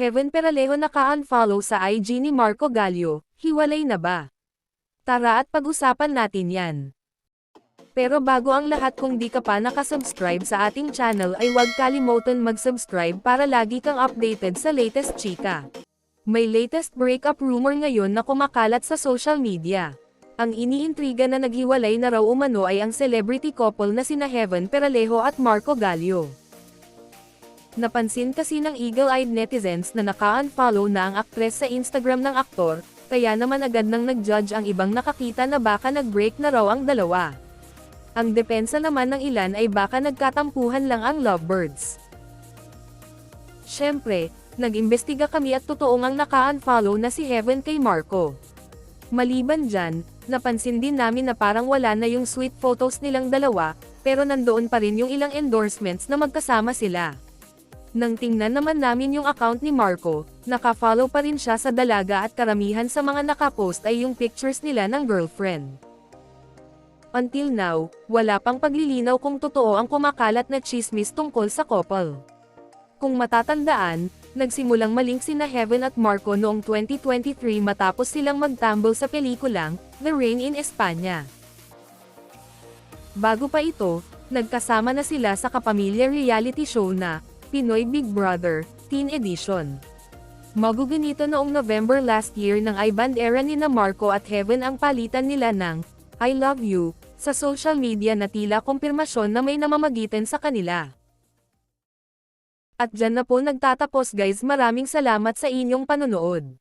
Heaven Peralejo naka-unfollow sa IG ni Marco Gallio, hiwalay na ba? Tara at pag-usapan natin yan. Pero bago ang lahat kung di ka pa nakasubscribe sa ating channel ay huwag kalimutan mag-subscribe para lagi kang updated sa latest chika. May latest breakup rumor ngayon na kumakalat sa social media. Ang iniintriga na naghiwalay na raw umano ay ang celebrity couple na sina Heaven Peralejo at Marco Gallio. Napansin kasi ng eagle-eyed netizens na naka-unfollow na ang aktres sa Instagram ng aktor, kaya naman agad nang nag-judge ang ibang nakakita na baka nag-break na raw ang dalawa. Ang depensa naman ng ilan ay baka nagkatampuhan lang ang lovebirds. Siyempre, nag-imbestiga kami at totoong ang naka-unfollow na si Heaven kay Marco. Maliban dyan, napansin din namin na parang wala na yung sweet photos nilang dalawa, pero nandoon pa rin yung ilang endorsements na magkasama sila. Nang tingnan naman namin yung account ni Marco, naka-follow pa rin siya sa dalaga at karamihan sa mga nakapost ay yung pictures nila ng girlfriend. Until now, wala pang paglilinaw kung totoo ang kumakalat na chismis tungkol sa couple. Kung matatandaan, nagsimulang malink sina Heaven at Marco noong 2023 matapos silang magtambol sa pelikulang, The Rain in Espanya. Bago pa ito, nagkasama na sila sa kapamilya reality show na, Pinoy Big Brother, Teen Edition. Magugunito noong November last year ng I-band era ni na Marco at Heaven ang palitan nila ng, I love you, sa social media na tila kumpirmasyon na may namamagitan sa kanila. At dyan na po nagtatapos guys maraming salamat sa inyong panonood.